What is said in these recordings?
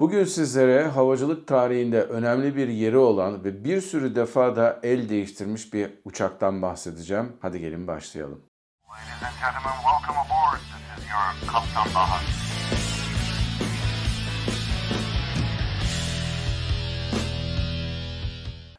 Bugün sizlere havacılık tarihinde önemli bir yeri olan ve bir sürü defa da el değiştirmiş bir uçaktan bahsedeceğim. Hadi gelin başlayalım. Ladies and gentlemen, welcome aboard. This is your Kaptan Baha.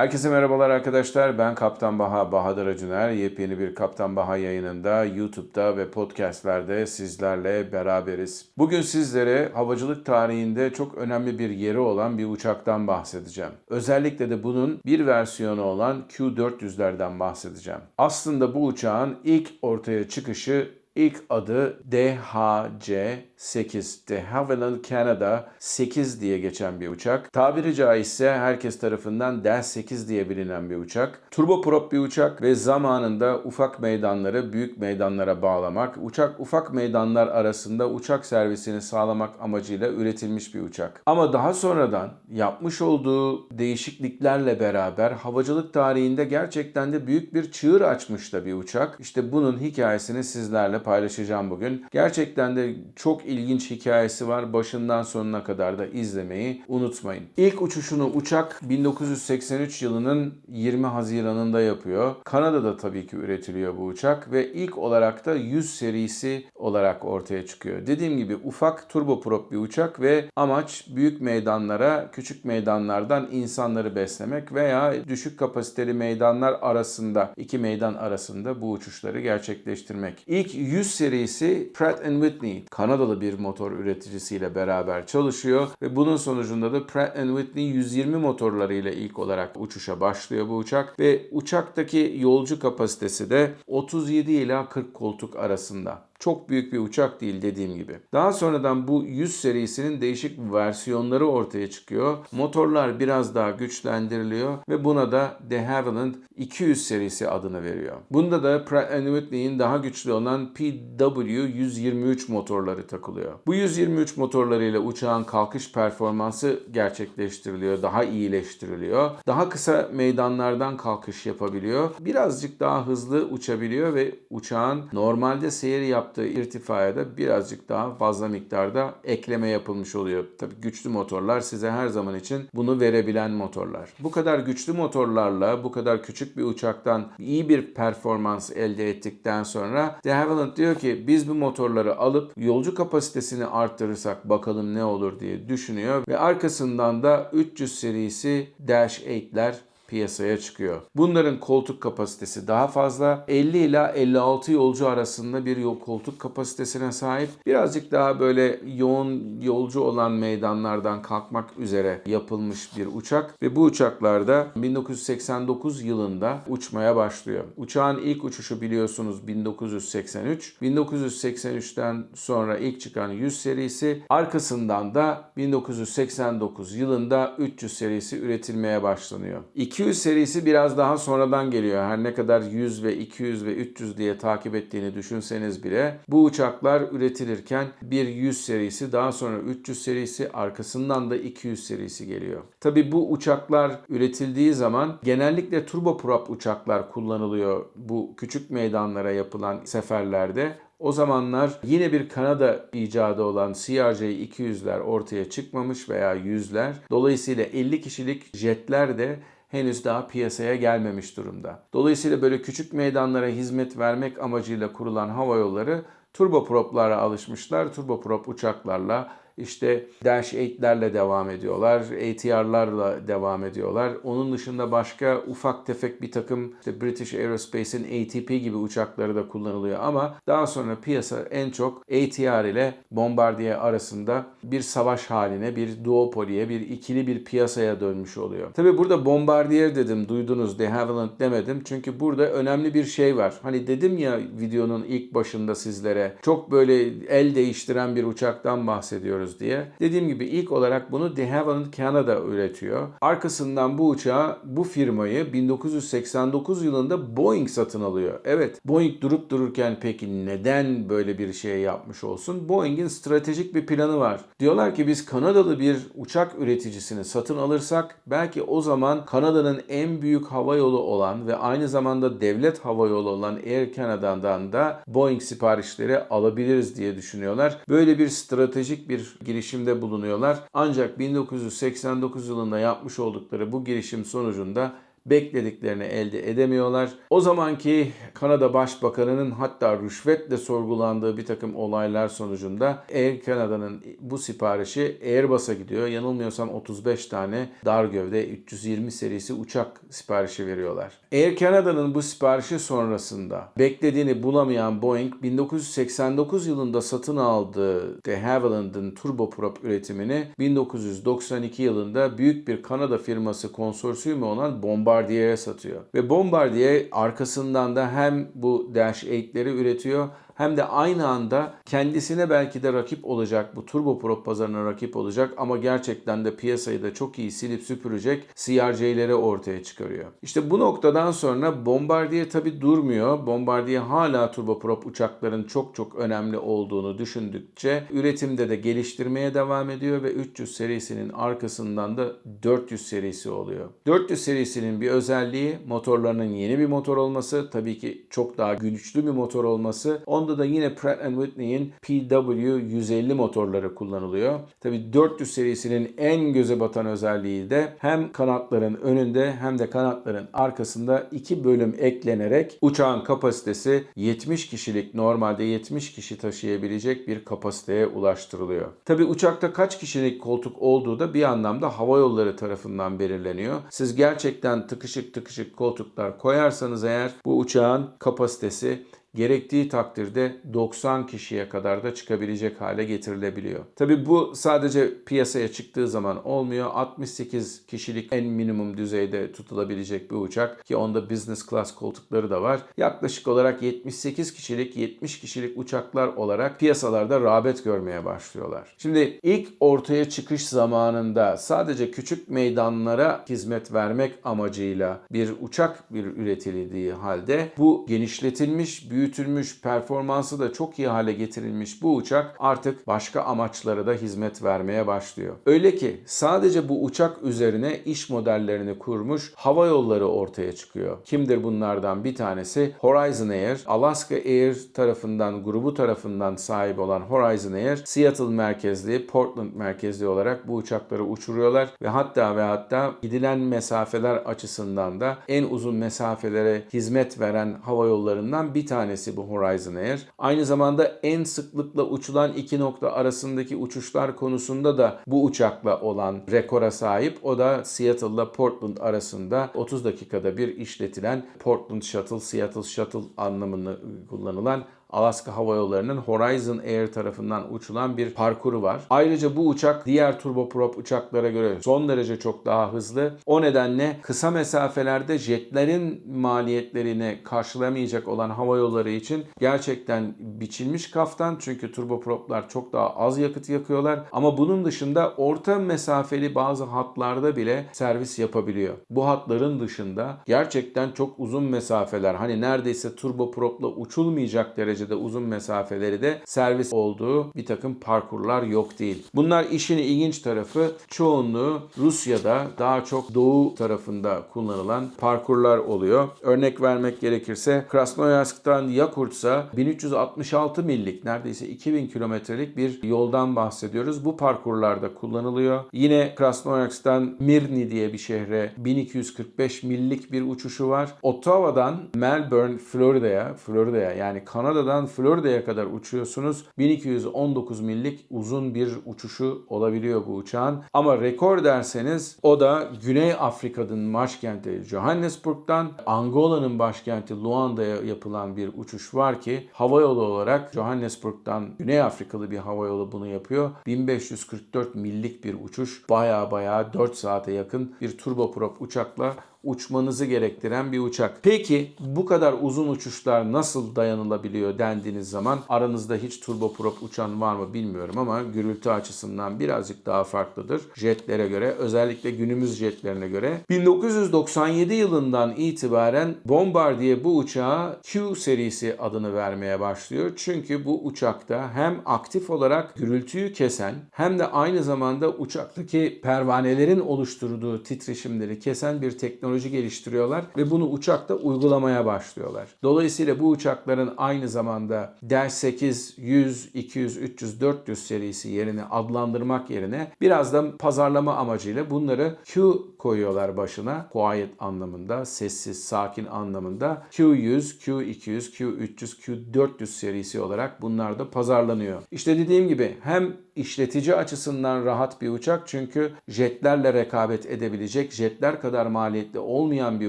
Herkese merhabalar arkadaşlar. Ben Kaptan Baha Bahadır Acuner. Yepyeni bir Kaptan Baha yayınında YouTube'da ve podcastlerde sizlerle beraberiz. Bugün sizlere havacılık tarihinde çok önemli bir yeri olan bir uçaktan bahsedeceğim. Özellikle de bunun bir versiyonu olan Q400'lerden bahsedeceğim. Aslında bu uçağın ilk ortaya çıkışı İlk adı DHC-8, De Havilland Canada 8 diye geçen bir uçak. Tabiri caizse herkes tarafından DEL 8 diye bilinen bir uçak. Turboprop bir uçak ve zamanında ufak meydanları büyük meydanlara bağlamak, uçak ufak meydanlar arasında uçak servisini sağlamak amacıyla üretilmiş bir uçak. Ama daha sonradan yapmış olduğu değişikliklerle beraber havacılık tarihinde gerçekten de büyük bir çığır açmış da bir uçak. İşte bunun hikayesini sizlerle paylaşacağım bugün. Gerçekten de çok ilginç hikayesi var. Başından sonuna kadar da izlemeyi unutmayın. İlk uçuşunu uçak 1983 yılının 20 Haziran'ında yapıyor. Kanada'da tabii ki üretiliyor bu uçak ve ilk olarak da 100 serisi olarak ortaya çıkıyor. Dediğim gibi ufak turboprop bir uçak ve amaç büyük meydanlara, küçük meydanlardan insanları beslemek veya düşük kapasiteli meydanlar arasında, iki meydan arasında bu uçuşları gerçekleştirmek. İlk 100 serisi Pratt Whitney, Kanadalı bir motor üreticisiyle beraber çalışıyor ve bunun sonucunda da Pratt Whitney 120 motorlarıyla ilk olarak uçuşa başlıyor bu uçak ve uçaktaki yolcu kapasitesi de 37 ila 40 koltuk arasında. Çok büyük bir uçak değil dediğim gibi. Daha sonradan bu 100 serisinin değişik versiyonları ortaya çıkıyor. Motorlar biraz daha güçlendiriliyor ve buna da de Havilland 200 serisi adını veriyor. Bunda da Pratt Whitney'in daha güçlü olan PW123 motorları takılıyor. Bu 123 motorlarıyla uçağın kalkış performansı gerçekleştiriliyor, daha iyileştiriliyor. Daha kısa meydanlardan kalkış yapabiliyor. Birazcık daha hızlı uçabiliyor ve uçağın normalde seyir yaptığı irtifaya da birazcık daha fazla miktarda ekleme yapılmış oluyor. Tabii güçlü motorlar size her zaman için bunu verebilen motorlar. Bu kadar güçlü motorlarla bu kadar küçük bir uçaktan iyi bir performans elde ettikten sonra de Havilland diyor ki biz bu motorları alıp yolcu kapasitesini arttırırsak bakalım ne olur diye düşünüyor ve arkasından da 300 serisi Dash 8'ler piyasaya çıkıyor. Bunların koltuk kapasitesi daha fazla. 50 ila 56 yolcu arasında bir yol koltuk kapasitesine sahip. Birazcık daha böyle yoğun yolcu olan meydanlardan kalkmak üzere yapılmış bir uçak ve bu uçaklarda 1989 yılında uçmaya başlıyor. Uçağın ilk uçuşu biliyorsunuz 1983. 1983'ten sonra ilk çıkan 100 serisi arkasından da 1989 yılında 300 serisi üretilmeye başlanıyor. 200 serisi biraz daha sonradan geliyor. Her ne kadar 100 ve 200 ve 300 diye takip ettiğini düşünseniz bile bu uçaklar üretilirken bir 100 serisi daha sonra 300 serisi arkasından da 200 serisi geliyor. Tabi bu uçaklar üretildiği zaman genellikle turboprop uçaklar kullanılıyor bu küçük meydanlara yapılan seferlerde. O zamanlar yine bir Kanada icadı olan CRJ-200'ler ortaya çıkmamış veya 100'ler. Dolayısıyla 50 kişilik jetler de henüz daha piyasaya gelmemiş durumda. Dolayısıyla böyle küçük meydanlara hizmet vermek amacıyla kurulan hava yolları turboproplara alışmışlar. Turboprop uçaklarla işte Dash 8'lerle devam ediyorlar. ATR'larla devam ediyorlar. Onun dışında başka ufak tefek bir takım işte British Aerospace'in ATP gibi uçakları da kullanılıyor ama daha sonra piyasa en çok ATR ile Bombardier arasında bir savaş haline, bir duopoliye, bir ikili bir piyasaya dönmüş oluyor. Tabi burada Bombardier dedim, duydunuz de Havilland demedim. Çünkü burada önemli bir şey var. Hani dedim ya videonun ilk başında sizlere çok böyle el değiştiren bir uçaktan bahsediyoruz diye. Dediğim gibi ilk olarak bunu de Havilland Canada üretiyor. Arkasından bu uçağı, bu firmayı 1989 yılında Boeing satın alıyor. Evet, Boeing durup dururken peki neden böyle bir şey yapmış olsun? Boeing'in stratejik bir planı var. Diyorlar ki biz Kanadalı bir uçak üreticisini satın alırsak belki o zaman Kanada'nın en büyük hava yolu olan ve aynı zamanda devlet hava yolu olan Air Canada'dan da Boeing siparişleri alabiliriz diye düşünüyorlar. Böyle bir stratejik bir girişimde bulunuyorlar. Ancak 1989 yılında yapmış oldukları bu girişim sonucunda beklediklerini elde edemiyorlar. O zamanki Kanada Başbakanı'nın hatta rüşvetle sorgulandığı bir takım olaylar sonucunda Air Canada'nın bu siparişi Airbus'a gidiyor. Yanılmıyorsam 35 tane dar gövde 320 serisi uçak siparişi veriyorlar. Air Canada'nın bu siparişi sonrasında beklediğini bulamayan Boeing 1989 yılında satın aldığı de Havilland'ın turboprop üretimini 1992 yılında büyük bir Kanada firması konsorsiyumu olan Bombardier'e satıyor. Ve Bombardier arkasından da hem bu Dash 8'leri üretiyor hem de aynı anda kendisine belki de rakip olacak bu turboprop pazarına rakip olacak ama gerçekten de piyasayı da çok iyi silip süpürecek CRJ'leri ortaya çıkarıyor. İşte bu noktadan sonra Bombardier tabi durmuyor. Bombardier hala turboprop uçakların çok çok önemli olduğunu düşündükçe üretimde de geliştirmeye devam ediyor ve 300 serisinin arkasından da 400 serisi oluyor. 400 serisinin bir özelliği motorlarının yeni bir motor olması, tabii ki çok daha güçlü bir motor olması. Onda da yine Pratt Whitney'in PW150 motorları kullanılıyor. Tabii 400 serisinin en göze batan özelliği de hem kanatların önünde hem de kanatların arkasında iki bölüm eklenerek uçağın kapasitesi 70 kişilik normalde 70 kişi taşıyabilecek bir kapasiteye ulaştırılıyor. Tabii uçakta kaç kişilik koltuk olduğu da bir anlamda hava yolları tarafından belirleniyor. Siz gerçekten tıkışık tıkışık koltuklar koyarsanız eğer bu uçağın kapasitesi gerektiği takdirde 90 kişiye kadar da çıkabilecek hale getirilebiliyor. Tabi bu sadece piyasaya çıktığı zaman olmuyor. 68 kişilik en minimum düzeyde tutulabilecek bir uçak ki onda business class koltukları da var. Yaklaşık olarak 78 kişilik, 70 kişilik uçaklar olarak piyasalarda rağbet görmeye başlıyorlar. Şimdi ilk ortaya çıkış zamanında sadece küçük meydanlara hizmet vermek amacıyla bir uçak bir üretildiği halde bu genişletilmiş, büyütülmüş, performansı da çok iyi hale getirilmiş bu uçak artık başka amaçlara da hizmet vermeye başlıyor. Öyle ki sadece bu uçak üzerine iş modellerini kurmuş hava yolları ortaya çıkıyor. Kimdir bunlardan bir tanesi? Horizon Air, Alaska Air tarafından, grubu tarafından sahip olan Horizon Air, Seattle merkezli, Portland merkezli olarak bu uçakları uçuruyorlar ve hatta ve hatta gidilen mesafeler açısından da en uzun mesafelere hizmet veren hava yollarından bir tanesi bu Horizon Air. Aynı zamanda en sıklıkla uçulan iki nokta arasındaki uçuşlar konusunda da bu uçakla olan rekora sahip. O da Seattle ile Portland arasında 30 dakikada bir işletilen Portland Shuttle, Seattle Shuttle anlamını kullanılan Alaska Hava Yolları'nın Horizon Air tarafından uçulan bir parkuru var. Ayrıca bu uçak diğer turboprop uçaklara göre son derece çok daha hızlı. O nedenle kısa mesafelerde jetlerin maliyetlerini karşılamayacak olan hava yolları için gerçekten biçilmiş kaftan. Çünkü turboproplar çok daha az yakıt yakıyorlar. Ama bunun dışında orta mesafeli bazı hatlarda bile servis yapabiliyor. Bu hatların dışında gerçekten çok uzun mesafeler hani neredeyse turbopropla uçulmayacak derecede uzun mesafeleri de servis olduğu bir takım parkurlar yok değil. Bunlar işin ilginç tarafı çoğunluğu Rusya'da daha çok doğu tarafında kullanılan parkurlar oluyor. Örnek vermek gerekirse Krasnoyarsk'tan Yakurtsa 1366 millik neredeyse 2000 kilometrelik bir yoldan bahsediyoruz. Bu parkurlarda kullanılıyor. Yine Krasnoyarsk'tan Mirny diye bir şehre 1245 millik bir uçuşu var. Ottawa'dan Melbourne, Florida'ya, Florida'ya yani Kanada'dan Florida'ya kadar uçuyorsunuz. 1219 millik uzun bir uçuşu olabiliyor bu uçağın. Ama rekor derseniz o da Güney Afrika'nın başkenti Johannesburg'dan Angola'nın başkenti Luanda'ya yapılan bir uçuş var ki havayolu olarak Johannesburg'dan Güney Afrikalı bir havayolu bunu yapıyor. 1544 millik bir uçuş. Baya baya 4 saate yakın bir turboprop uçakla uçmanızı gerektiren bir uçak. Peki bu kadar uzun uçuşlar nasıl dayanılabiliyor dendiğiniz zaman aranızda hiç turboprop uçan var mı bilmiyorum ama gürültü açısından birazcık daha farklıdır jetlere göre özellikle günümüz jetlerine göre. 1997 yılından itibaren Bombardier bu uçağa Q serisi adını vermeye başlıyor. Çünkü bu uçakta hem aktif olarak gürültüyü kesen hem de aynı zamanda uçaktaki pervanelerin oluşturduğu titreşimleri kesen bir teknoloji geliştiriyorlar ve bunu uçakta uygulamaya başlıyorlar. Dolayısıyla bu uçakların aynı zamanda zamanda Dash 8 100, 200, 300, 400 serisi yerine adlandırmak yerine biraz da pazarlama amacıyla bunları Q koyuyorlar başına. Quiet anlamında, sessiz, sakin anlamında. Q100, Q200, Q300, Q400 serisi olarak bunlar da pazarlanıyor. İşte dediğim gibi hem işletici açısından rahat bir uçak çünkü jetlerle rekabet edebilecek, jetler kadar maliyetli olmayan bir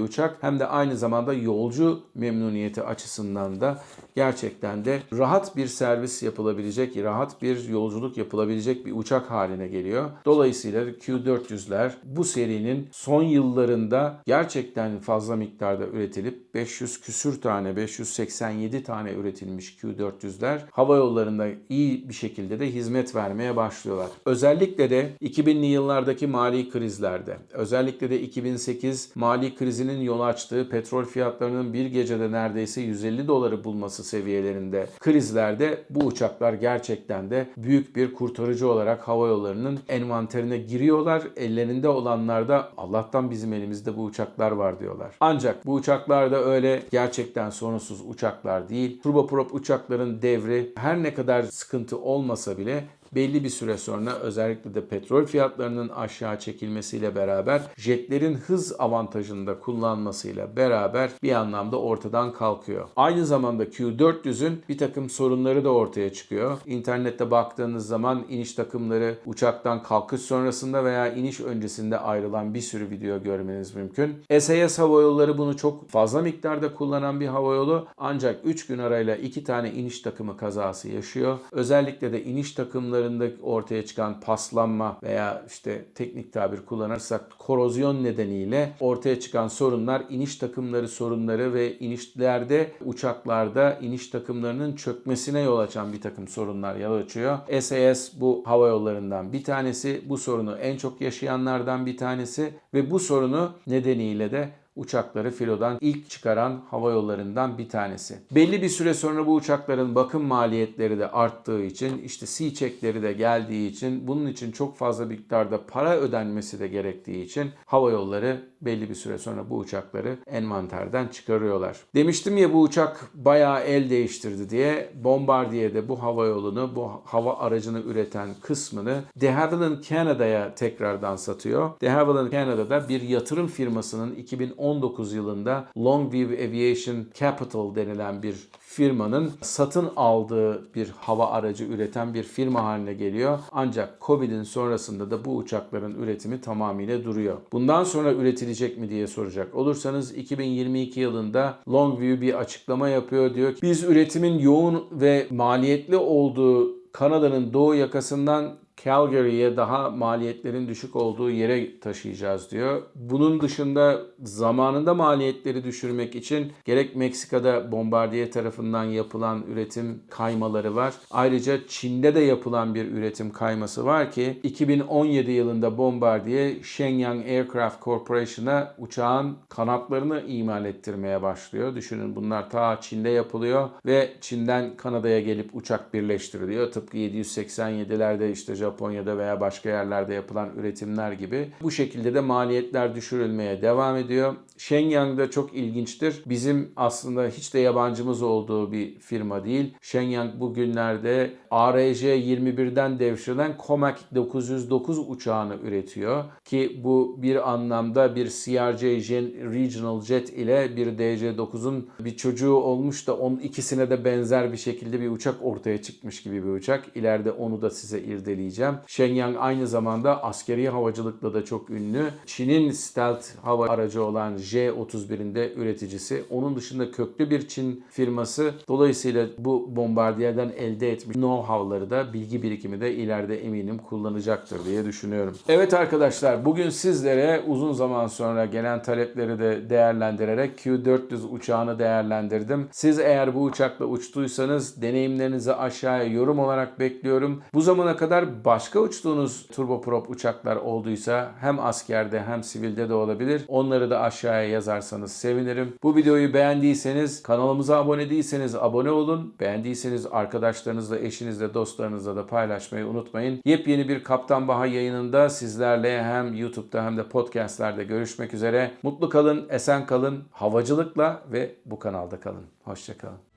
uçak hem de aynı zamanda yolcu memnuniyeti açısından da gerçekten de rahat bir servis yapılabilecek, rahat bir yolculuk yapılabilecek bir uçak haline geliyor. Dolayısıyla Q400'ler bu serinin son yıllarında gerçekten fazla miktarda üretilip 500 küsür tane, 587 tane üretilmiş Q400'ler hava yollarında iyi bir şekilde de hizmet vermeye başlıyorlar. Özellikle de 2000'li yıllardaki mali krizlerde, özellikle de 2008 mali krizinin yol açtığı petrol fiyatlarının bir gecede neredeyse 150 doları bulması seviyelerinde krizlerde bu uçaklar gerçekten de büyük bir kurtarıcı olarak hava yollarının envanterine giriyorlar. Ellerinde olanlar da Allah'tan bizim elimizde bu uçaklar var diyorlar. Ancak bu uçaklar da öyle gerçekten sorunsuz uçaklar değil. Turboprop uçakların devri her ne kadar sıkıntı olmasa bile belli bir süre sonra özellikle de petrol fiyatlarının aşağı çekilmesiyle beraber jetlerin hız avantajını da kullanmasıyla beraber bir anlamda ortadan kalkıyor. Aynı zamanda Q400'ün bir takım sorunları da ortaya çıkıyor. İnternette baktığınız zaman iniş takımları uçaktan kalkış sonrasında veya iniş öncesinde ayrılan bir sürü video görmeniz mümkün. SAS Hava Yolları bunu çok fazla miktarda kullanan bir havayolu ancak 3 gün arayla 2 tane iniş takımı kazası yaşıyor. Özellikle de iniş takımları takımlarında ortaya çıkan paslanma veya işte teknik tabir kullanırsak korozyon nedeniyle ortaya çıkan sorunlar iniş takımları sorunları ve inişlerde uçaklarda iniş takımlarının çökmesine yol açan bir takım sorunlar yol açıyor. SAS bu hava yollarından bir tanesi. Bu sorunu en çok yaşayanlardan bir tanesi ve bu sorunu nedeniyle de uçakları filodan ilk çıkaran hava yollarından bir tanesi. Belli bir süre sonra bu uçakların bakım maliyetleri de arttığı için işte C-checkleri de geldiği için bunun için çok fazla miktarda para ödenmesi de gerektiği için hava yolları belli bir süre sonra bu uçakları envanterden çıkarıyorlar. Demiştim ya bu uçak bayağı el değiştirdi diye Bombardier de bu hava yolunu, bu hava aracını üreten kısmını de Havilland Canada'ya tekrardan satıyor. De Havilland Canada'da bir yatırım firmasının 2019 yılında Longview Aviation Capital denilen bir firmanın satın aldığı bir hava aracı üreten bir firma haline geliyor. Ancak Covid'in sonrasında da bu uçakların üretimi tamamıyla duruyor. Bundan sonra üretilecek mi diye soracak olursanız 2022 yılında Longview bir açıklama yapıyor. Diyor ki biz üretimin yoğun ve maliyetli olduğu Kanada'nın doğu yakasından Calgary'ye daha maliyetlerin düşük olduğu yere taşıyacağız diyor. Bunun dışında zamanında maliyetleri düşürmek için gerek Meksika'da Bombardier tarafından yapılan üretim kaymaları var. Ayrıca Çin'de de yapılan bir üretim kayması var ki 2017 yılında Bombardier Shenyang Aircraft Corporation'a uçağın kanatlarını imal ettirmeye başlıyor. Düşünün bunlar ta Çin'de yapılıyor ve Çin'den Kanada'ya gelip uçak birleştiriliyor. Tıpkı 787'lerde işte Japonya'da veya başka yerlerde yapılan üretimler gibi. Bu şekilde de maliyetler düşürülmeye devam ediyor. Shenyang'da çok ilginçtir. Bizim aslında hiç de yabancımız olduğu bir firma değil. Shenyang bugünlerde ARJ-21'den devşirilen Comac 909 uçağını üretiyor. Ki bu bir anlamda bir CRJ Regional Jet ile bir DC-9'un bir çocuğu olmuş da onun ikisine de benzer bir şekilde bir uçak ortaya çıkmış gibi bir uçak. İleride onu da size irdeleyeceğim. Shenyang aynı zamanda askeri havacılıkla da çok ünlü. Çin'in stealth hava aracı olan J-31'in de üreticisi. Onun dışında köklü bir Çin firması. Dolayısıyla bu bombardiyerden elde etmiş know-how'ları da bilgi birikimi de ileride eminim kullanacaktır diye düşünüyorum. Evet arkadaşlar bugün sizlere uzun zaman sonra gelen talepleri de değerlendirerek Q400 uçağını değerlendirdim. Siz eğer bu uçakla uçtuysanız deneyimlerinizi aşağıya yorum olarak bekliyorum. Bu zamana kadar başka uçtuğunuz turboprop uçaklar olduysa hem askerde hem sivilde de olabilir. Onları da aşağıya yazarsanız sevinirim. Bu videoyu beğendiyseniz kanalımıza abone değilseniz abone olun. Beğendiyseniz arkadaşlarınızla, eşinizle, dostlarınızla da paylaşmayı unutmayın. Yepyeni bir Kaptan Baha yayınında sizlerle hem YouTube'da hem de podcastlerde görüşmek üzere. Mutlu kalın, esen kalın, havacılıkla ve bu kanalda kalın. Hoşçakalın.